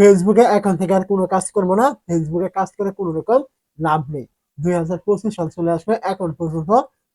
ফেসবুকে এখন থেকে আর কোনো কাজ করব না। ফেসবুকে কাজ করে কোনো রকম লাভ নেই। দুই হাজার পঁচিশ সাল চলে আসবে, এখন পর্যন্ত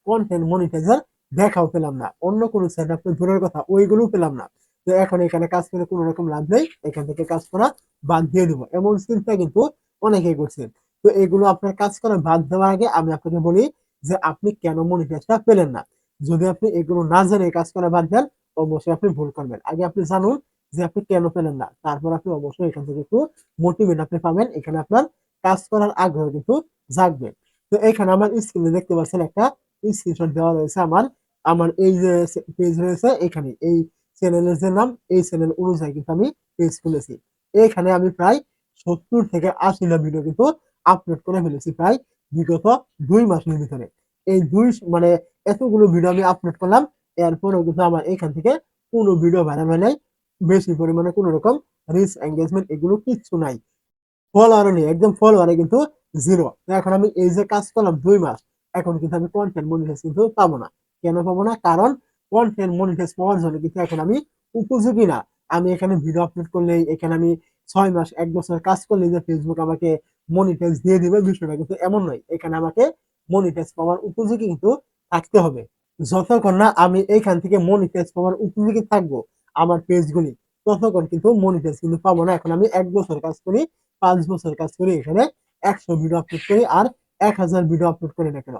কন্টেন্ট মনিটাইজার দেখাও পেলাম না। অন্য কোনো সেট আপ দূরের কথা ওইগুলো পেলাম না। তো এখন এখানে কাজ করে কোনো রকম লাভ নেই, এখান থেকে কাজ করা বাদ দিয়ে দেবো। এমন চিন্তা কিন্তু অনেকেই করছে। তো এগুলো আপনার কাজ করা বাদ দেওয়ার আগে আমি আপনাকে বলি যে আপনি কেন মনিটাইজটা পেলেন না। যদি আপনি এগুলো না জেনে কাজ করা বাদ দেন, অবশ্যই আপনি ভুল করবেন। আগে আপনি জানুন যে আপনি কেন পেলেন না? তারপর আপনি অবশ্যই এখান থেকে একটু মোটিভেট আপনি পাবেন। এখানে আপনার কাজ করার আগ্রহ কিন্তু জাগবে। তো এখানে আমার স্ক্রিনে দেখতে পাচ্ছেন একটা স্ক্রিনশট দেওয়া রয়েছে আমার। আমার এই যে পেজ রয়েছে এখানে, এই চ্যানেলের যে নাম, এই চ্যানেল অনুযায়ী কিন্তু আমি পেজ খুলেছি। এখানে আমি প্রায় সত্তর থেকে আশিটা ভিডিও কিন্তু আপলোড করে ফেলেছি প্রায় বিগত দুই মাসের ভিতরে। এই দুই মানে এতগুলো ভিডিও আমি আপলোড করলাম, এরপরেও কিন্তু আমার এখান থেকে কোনো ভিডিও ভাইরাল হয় নাই। বেশি পরিমাণে কোনো রকম রিচ এঙ্গেজমেন্ট এগুলো কিচ্ছু নাই। ফলোয়ারও নেই, একদম ফলোয়ারে কিন্তু জিরো এখন আমি এই যে কাজ করলাম দুই মাস, এখন কিন্তু আমি কন্টেন্ট মনিটাইজ কিন্তু পাবো না। কেন পাবো না? কারণ কন্টেন্ট মনিটাইজ পাওয়ার জন্য কিন্তু এখন আমি উপযোগী না। আমি এখানে ভিডিও আপলোড করলেই, এখানে আমি ছয় মাস, এক বছর কাজ করলে যে ফেসবুক আমাকে মনিটাইজ দিয়ে দিবে, বিষয়টা কিন্তু এমন নয়। এখানে আমাকে মনিটাইজ পাওয়ার উপযোগী কিন্তু থাকতে হবে। যতক্ষণ না আমি এইখান থেকে মনিটাইজ পাওয়ার উপযোগী থাকব আমার পেজগুলি ততক্ষণ কিন্তু মনিটাইজ কিন্তু পাবো না। এখন আমি এক বছর কাজ করি, পাঁচ বছর কাজ করি, এখানে একশো ভিডিও আপলোড করি আর এক হাজার ভিডিও আপলোড করি না কেন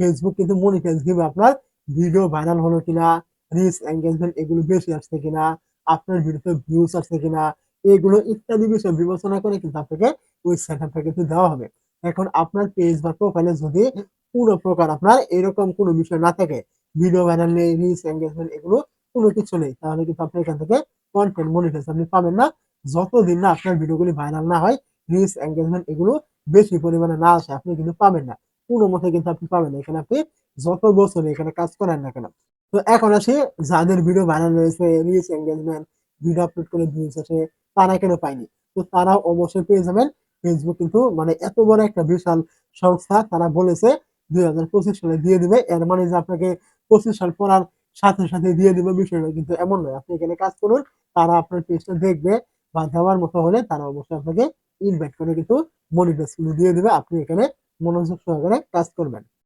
ফেসবুক কিন্তু মনিটাইজ দিবে আপনার ভিডিও ভাইরাল হলো কিনা রিচ এঙ্গেজমেন্ট এগুলো বেশি আসছে কিনা, আপনার ভিডিওতে ভিউজ আসছে কিনা, এগুলো ইত্যাদি বিষয় বিবেচনা করে কিন্তু আপনাকে ওই সেট আপটা কিন্তু দেওয়া হবে। এখন আপনার পেজ বা প্রোফাইলে যদি কোনো প্রকার আপনার এরকম কোনো বিষয় না থাকে ভিডিও ভাইরাল নেই রিচ এঙ্গেজমেন্ট এগুলো কোনো কিছু নেই। তাহলে কিন্তু আপনি এখান থেকে কন্টেন্ট মনিটাইজ আপনি পাবেন না। যতদিন না আপনার ভিডিওগুলি ভাইরাল না হয় রিচ এঙ্গেজমেন্ট এগুলো বেশি পরিমাণে না আসে, আপনি কিন্তু পাবেন না। কোনো মতে কিন্তু আপনি পাবেন না। এখানে আপনি যত বছর এখানে কাজ করেন না কেন। তো এখন আসে, যাদের ভিডিও ভাইরাল রয়েছে রিচ এঙ্গেজমেন্ট ভিডিও আপলোড করে ভিউজ আসে, তারা কেন পায়নি? তো তারাও অবশ্যই পেয়ে যাবেন। ফেসবুক কিন্তু মানে এত বড় একটা বিশাল সংস্থা, তারা বলেছে দুই হাজার পঁচিশ সালে দিয়ে দিবে। এর মানে যে আপনাকে পঁচিশ সাল পড়ার সাথে সাথে দিয়ে দেবে বিষয়টা। কিন্তু এমন নয়, আপনি এখানে কাজ করুন, তারা আপনার পেজটা দেখবে বা দেওয়ার মতো হলে তারা অবশ্যই আপনাকে ইনভাইট করে কিন্তু মনিটাইজ দিয়ে দেবে। আপনি এখানে মনোযোগ সহকারে কাজ করবেন।